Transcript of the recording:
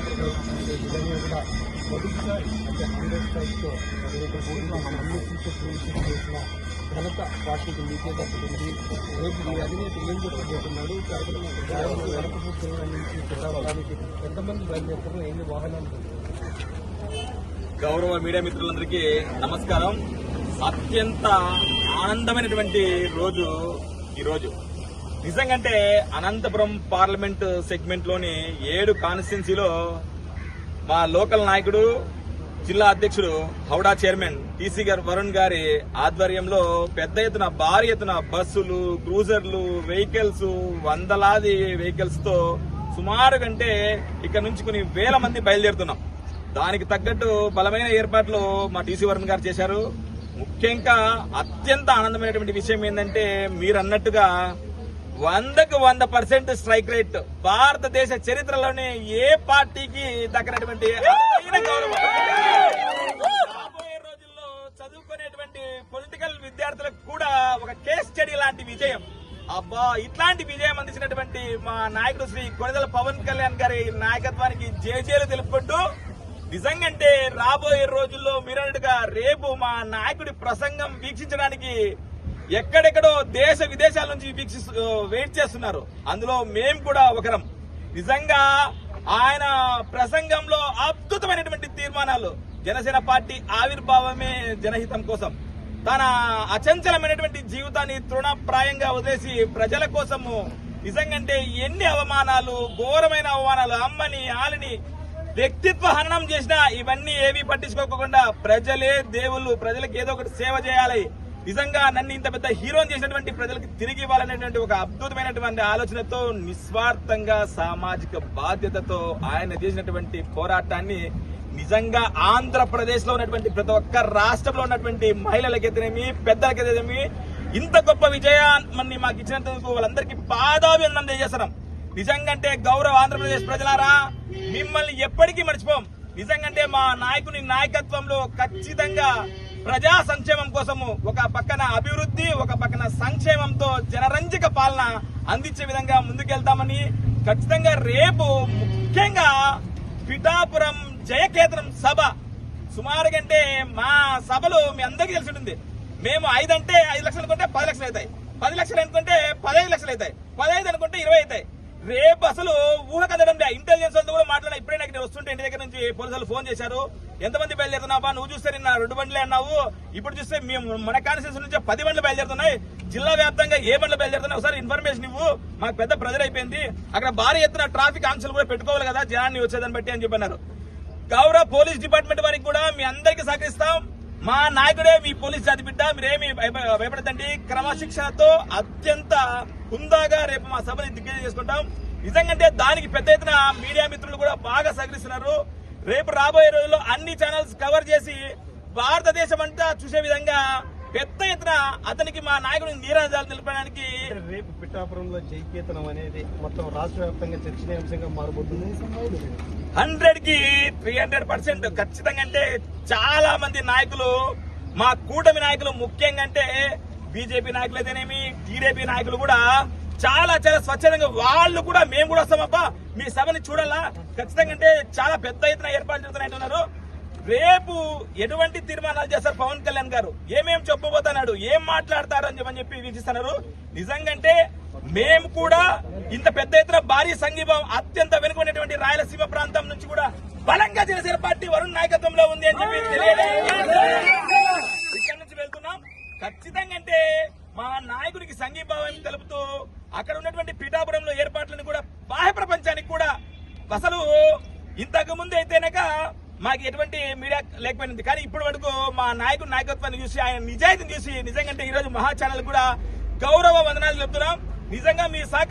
ఇవన్నీ కూడా అంటే మన చేసిన ఘనత పార్టీకి మీకే దక్కుతుంది రేపు మీ అధినేత ఏం చెప్పబోతున్నాడు నుంచి ఎంతమంది ఎన్ని వాహనాలు గౌరవ మీడియా మిత్రులందరికీ నమస్కారం. అత్యంత ఆనందమైనటువంటి రోజు ఈరోజు. నిజంగంటే అనంతపురం పార్లమెంట్ సెగ్మెంట్లోని ఏడు కాన్స్టిట్యున్సీలో మా లోకల్ నాయకుడు జిల్లా అధ్యక్షుడు హౌడా చైర్మన్ టీసీ గారు వరుణ్ గారి ఆధ్వర్యంలో పెద్ద ఎత్తున భారీ ఎత్తున బస్సులు క్రూజర్లు వెహికల్స్ వందలాది వెహికల్స్తో సుమారు కంటే ఇక్కడ నుంచి కొన్ని వేల మంది బయలుదేరుతున్నాం. దానికి తగ్గట్టు బలమైన ఏర్పాట్లు మా టీసీ వరుణ్ గారు చేశారు. ముఖ్యంగా అత్యంత ఆనందమైనటువంటి విషయం ఏంటంటే మీరు అన్నట్టుగా వందకు వంద పర్సెంట్ స్ట్రైక్ రేట్ భారతదేశ చరిత్రలోనే ఏ పార్టీకి దక్కినటువంటి గౌరవం. రాబోయే రోజుల్లో చదువుకునేటువంటి పొలిటికల్ విద్యార్థులకు కూడా ఒక కేస్ స్టడీ లాంటి విజయం అబ్బా ఇట్లాంటి విజయం అందించినటువంటి మా నాయకుడు శ్రీ కొనిదల పవన్ కళ్యాణ్ గారి నాయకత్వానికి జేజేలు తెలుపుకుంటూ నిజంగంటే రాబోయే రోజుల్లో మీరన్నట్టుగా రేపు మా నాయకుడి ప్రసంగం వీక్షించడానికి ఎక్కడెక్కడో దేశ విదేశాల నుంచి వీక్షిస్తూ వెయిట్ చేస్తున్నారు. అందులో మేము కూడా ఒకరం. నిజంగా ఆయన ప్రసంగంలో అద్భుతమైనటువంటి తీర్మానాలు. జనసేన పార్టీ ఆవిర్భావమే జనహితం కోసం. తన అచంచలమైనటువంటి జీవితాన్ని తృణప్రాయంగా వదిలేసి ప్రజల కోసము నిజంగంటే ఎన్ని అవమానాలు ఘోరమైన అవమానాలు అమ్మని ఆలిని వ్యక్తిత్వ హననం చేసినా ఇవన్నీ ఏవి పట్టించుకోకుండా ప్రజలే దేవుళ్ళు ప్రజలకు ఏదో ఒకటి సేవ చేయాలి. నిజంగా నన్ను ఇంత పెద్ద హీరోని చేసినటువంటి ప్రజలకు తిరిగి ఇవ్వాలనేటువంటి ఒక అద్భుతమైనటువంటి ఆలోచనతో నిస్వార్థంగా సామాజిక బాధ్యతతో ఆయన చేసినటువంటి పోరాటాన్ని నిజంగా ఆంధ్రప్రదేశ్లో ఉన్నటువంటి ప్రతి ఒక్క రాష్ట్రంలో ఉన్నటువంటి మహిళలకైతేనేమి పెద్దలకైతేనేమి ఇంత గొప్ప విజయాన్ని మాకు ఇచ్చినందుకు వాళ్ళందరికీ పాదాభివందనం తెలియజేస్తున్నాం. నిజంగంటే గౌరవ ఆంధ్రప్రదేశ్ ప్రజలారా మిమ్మల్ని ఎప్పటికీ మర్చిపోం. నిజంగంటే మా నాయకుని నాయకత్వంలో ఖచ్చితంగా ప్రజా సంక్షేమం కోసము ఒక పక్కన అభివృద్ధి ఒక పక్కన సంక్షేమంతో జనరంజక పాలన అందించే విధంగా ముందుకెళ్తామని ఖచ్చితంగా రేపు ముఖ్యంగా పిఠాపురం జయకేతనం సభ సుమారు కంటే మా సభలో మీ అందరికీ తెలిసి ఉంటుంది. మేము ఐదు అంటే ఐదు లక్షలు అనుకుంటే పది లక్షలు అవుతాయి. పది లక్షలు అనుకుంటే పదహైదు లక్షలు అవుతాయి. పదహైదు అనుకుంటే ఇరవై అవుతాయి. రేపు అసలు ఊహ కదడం ఇంటెలిజెన్స్ వాళ్ళతో కూడా మాట్లాడిన ఇప్పుడే నాకు నేను వస్తుంటే ఇంటి దగ్గర నుంచి పోలీసులు ఫోన్ చేశారు. ఎంతమంది బయలుదేరుతున్నావా నువ్వు చూస్తే నిన్న రెండు బండ్లే అన్నావు. ఇప్పుడు చూస్తే మేము మన కాన్స్టిట్యూషన్ నుంచి పది బండ్లు బయలుదేరుతున్నాయి. జిల్లా వ్యాప్తంగా ఏ బండ్లు బయలుదేరుతున్నాయి? ఒకసారి ఇన్ఫర్మేషన్ ఇవ్వు. మాకు పెద్ద ప్రెజర్ అయిపోయింది. అక్కడ భారీ ఎత్తున ట్రాఫిక్ ఆంక్షలు కూడా పెట్టుకోవాలి కదా. జనాన్ని వచ్చేదాన్ని బట్టి అని చెప్పన్నారు. గౌరవ పోలీస్ డిపార్ట్మెంట్ వారికి కూడా మీ అందరికీ సహకరిస్తాం. మా నాయకుడే మీ పోలీస్ జాతి బిడ్డ మీరేమి భయపడదండి భయపడతండి క్రమశిక్షణతో అత్యంత హుందాగా రేపు మా సభని దిగ్గజ చేసుకుంటాం. నిజంగంటే దానికి పెద్ద ఎత్తున మీడియా మిత్రులు కూడా బాగా సహకరిస్తున్నారు. రేపు రాబోయే రోజుల్లో అన్ని ఛానల్స్ కవర్ చేసి భారతదేశం అంతా చూసే విధంగా పెద్ద ఎత్తున అతనికి మా నాయకుడిని నీరాజాలు నిలపడానికి రేపు పిఠాపురంలో జైకేతనం అనేది మొత్తం రాష్ట్ర వ్యాప్తంగా చర్చనీయాంశంగా మారబోతుంది. హండ్రెడ్కి త్రీ హండ్రెడ్ పర్సెంట్ ఖచ్చితంగా అంటే చాలా మంది నాయకులు మా కూటమి నాయకులు ముఖ్యంగా అంటే బీజేపీ నాయకులు అయితేనేమి టీడీపీ నాయకులు కూడా చాలా చాలా స్వచ్ఛందంగా వాళ్ళు కూడా మేము కూడా వస్తామబ్బా. మీ సభని చూడాలా? ఖచ్చితంగా అంటే చాలా పెద్ద ఎత్తున ఏర్పాటు చేస్తున్నట్టున్నారు రేపు ఎటువంటి తీర్మానాలు చేస్తారు పవన్ కళ్యాణ్ గారు? ఏమేం చెప్పబోతున్నాడు? ఏం మాట్లాడతారు అని చెప్పని చెప్పి వీక్షిస్తున్నారు. నిజంగంటే మేము కూడా ఇంత పెద్ద ఎత్తున భారీ సంఘీభావం అత్యంత వెనుకున్నటువంటి రాయలసీమ ప్రాంతం నుంచి కూడా బలంగా జనసేన పార్టీ వరుణ్ నాయకత్వంలో ఉంది అని చెప్పి తెలియజేస్తున్నాం. ఇక్కడ నుంచి వెళ్తున్నాం. ఖచ్చితంగా అంటే మా నాయకుడికి సంఘీభావం తెలుపుతూ అక్కడ ఉన్నటువంటి పిఠాపురంలో ఏర్పాట్లను కూడా బాహ్య ప్రపంచానికి కూడా అసలు ఇంతకు ముందు అయితేనక మాకు ఎటువంటి మీడియా లేకపోయింది కానీ ఇప్పటి వరకు మా నాయకుడు నాయకత్వాన్ని చూసి ఆయన నిజాయితీని చూసి నిజంగా ఈ రోజు మహా ఛానల్ కూడా గౌరవ వందనాలు చెప్తున్నాం. నిజంగా మీ సహకారం